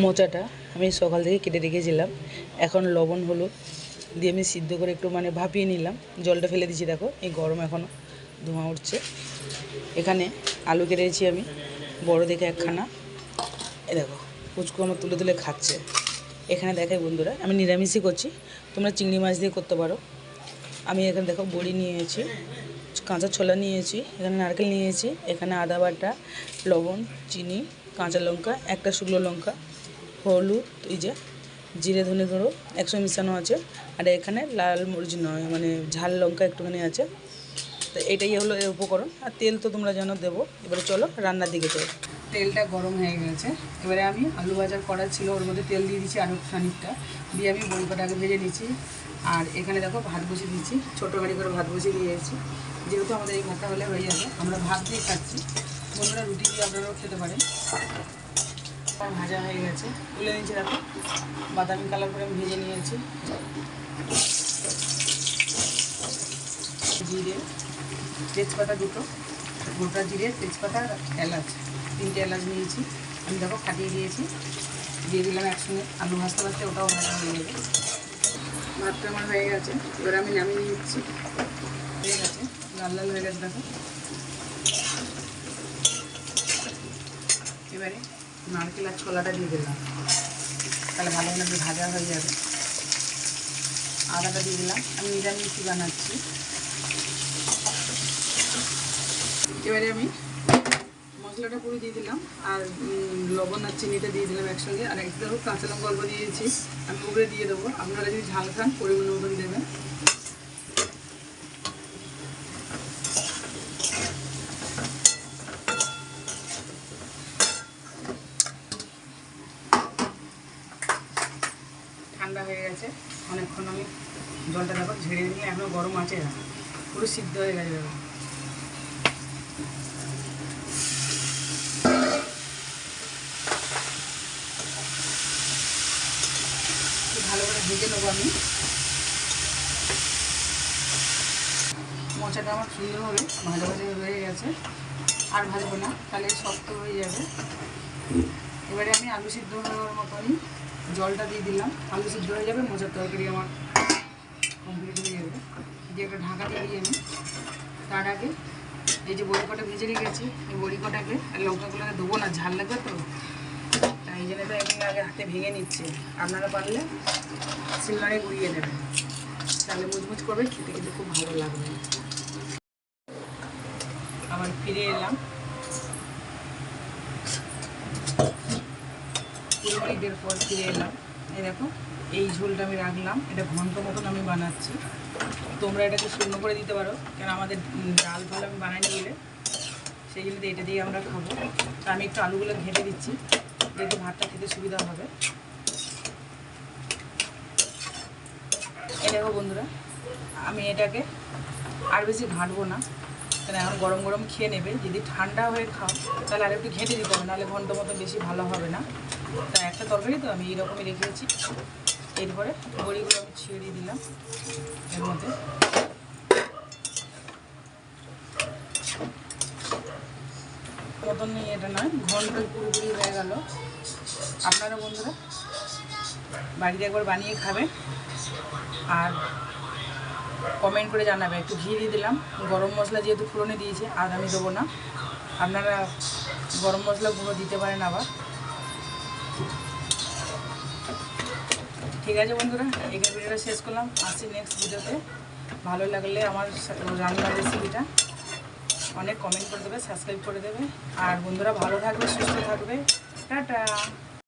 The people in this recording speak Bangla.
মোচাটা আমি সকাল থেকে কেটে রেখেছিলাম। এখন লবণ, হলুদ দিয়ে আমি সিদ্ধ করে একটু মানে ভাপিয়ে নিলাম। জলটা ফেলে দিচ্ছি দেখো, এই গরম এখনও ধোঁয়া উঠছে। এখানে আলু কেটেছি আমি, বড় দেখে একখানা। এ দেখো, পুচকু আমার তুলে তুলে খাচ্ছে। এখানে দেখাই বন্ধুরা, আমি নিরামিষই করছি, তোমরা চিংড়ি মাছ দিয়ে করতে পারো। আমি এখানে দেখো বড়ি নিয়েছি, কাঁচা ছোলা নিয়েছি, এখানে নারকেল নিয়েছি, এখানে আদা বাটা, লবণ, চিনি, কাঁচা লঙ্কা, একটা শুকনো লঙ্কা। হলুদ, এই যে জিরে, ধনে গুঁড়ো একশো মিশানো আছে। আর এখানে লাল মরিচ নয় মানে ঝাল লঙ্কা একটুখানি আছে। তো এটাই হলো এর উপকরণ। আর তেল তো তোমরা যেন দেবো। এবারে চলো রান্নার দিকে চলো তেলটা গরম হয়ে গেছে। এবারে আমি আলু ভাজার করা ছিল, ওর মধ্যে তেল দিয়ে দিচ্ছি আরও খানিকটা। দিয়ে আমি বড়ি কটাকে ভেজে নিচ্ছি। আর এখানে দেখো ভাত বসিয়ে দিচ্ছি। ছোটো গাড়ি করে ভাত বসিয়ে দিয়েছি। যেহেতু আমাদের এই ভাতটা হলে হয়ে যাবে, আমরা ভাত দিয়ে খাচ্ছি। বন্ধুরা রুটি দিয়ে আপনারাও খেতে পারেন। ভাজা হয়ে গেছে। তুলে নিচ্ছি দেখো। বাদামি কালার করে আমি ভেজে নিয়েছি। জিরে, তেজপাতা দুটো, গোটা জিরে, তেজপাতা এলাচ। তিনটে এলাচ নিয়েছি। আমি দেখো ফাটিয়ে দিয়েছি। দিয়ে দিলাম একসঙ্গে আলু ভাজতে ভাজতে ওটাও ভাজা হয়ে যাবে ভাতটা আমার হয়ে গেছে। এবার আমি নামিয়ে নিচ্ছি। হয়ে গেছে। লাল লাল হয়ে গেছে দেখো। এবারে নারকেল আর ছোলাটা দিয়ে দিলাম। তাহলে ভালো করে ভাজা হয়ে যাবে। আদাটা দিয়ে দিলাম। আমি নিরামিষ বানাচ্ছি। এবারে আমি মশলাটা পুরো দিয়ে দিলাম আর লবণ আর চিনিটা দিয়ে দিলাম একসঙ্গে। আর একটু কাঁচা লঙ্কা অল্প দিয়েছি। আমি উপরে দিয়ে দেবো। আপনারা যদি ঝাল খান, পরিমাণ মতন দেবেন। ঠান্ডা হয়ে গেছে। অনেকক্ষণ আমি জলটা দেখো ঝেড়ে নিয়ে এখনও গরম আছে পুরো সিদ্ধ হয়ে গেছে ভালো করে ভেজে নেব আমি। মোচাটা আমার সুন্দরভাবে ভাজা ভাজা হয়ে গেছে। আর ভাজবো না, তাহলে শক্ত হয়ে যাবে। এবারে আমি আলু সিদ্ধ হওয়ার মতনই জলটা দিয়ে দিলাম। আলু সিদ্ধ হয়ে যাবে মোচার তরকারি আমার কমপ্লিট হয়ে যাবে। দিয়ে একটা ঢাকা দিয়ে দিই। আমি তার আগে এই যে বড়ি কটা ভেজে রেখেছি, এই বড়ি কটাকে আর লঙ্কাগুলোকে দেবো না, ঝাল লাগবে তো। তাই এই জন্য তো আমি আগে হাতে ভেঙে নিচ্ছে। আপনারা পারলে সিলভারে গুঁড়িয়ে দেবেন তাহলে মুচমুচ করবে, খেতে কিন্তু খুব ভালো লাগবে। আবার ফিরে এলাম। কুড়ি মিনিটের পর ফিরে এলাম। এই দেখো, এই ঝোলটা আমি রাখলাম। এটা ঘন্ট মতন আমি বানাচ্ছি। তোমরা এটাকে শূন্য করে দিতে পারো, কেন আমাদের ডাল ফাল আমি বানাই গেলে সেই জন্য তো এটা দিয়ে আমরা খাব। তা আমি একটু আলুগুলো ঘেটে দিচ্ছি, যেহেতু ভাতটা খেতে সুবিধা হবে। এই দেখো বন্ধুরা, আমি এটাকে আর বেশি ঘাঁটবো না। কারণ এখন গরম গরম খেয়ে নেবে। যদি ঠান্ডা হয়ে খাও, তাহলে আর একটু ঘেঁটে দিতে হবে, নাহলে ঘণ্টা মতো বেশি ভালো হবে না। তা একটা তরকারি তো আমি এইরকমই রেখেছি এরপরে বড়িগুলো আমি ছিঁড়ে দিলাম এর মধ্যে। মতন এটা নয়, ঘণ্টা পুরোপুরি হয়ে গেল। আপনারা বন্ধুরা বাড়িতে একবার বানিয়ে খাবেন আর কমেন্ট করে জানাবে একটু ঘি দিয়ে দিলাম। গরম মশলা যেহেতু ফোড়নে দিয়েছে, আর আমি দেবো না। আপনারা গরম মশলা গুঁড়ো দিতে পারেন আবার। ঠিক আছে বন্ধুরা, এখানে ভিডিওটা শেষ করলাম। আসছি নেক্সট ভিডিওতে। ভালো লাগলে আমার রান্নার রেসিপিটা অনেক কমেন্ট করে দেবে সাবস্ক্রাইব করে দেবে। আর বন্ধুরা ভালো থাকবে, সুস্থ থাকবে। টাটা!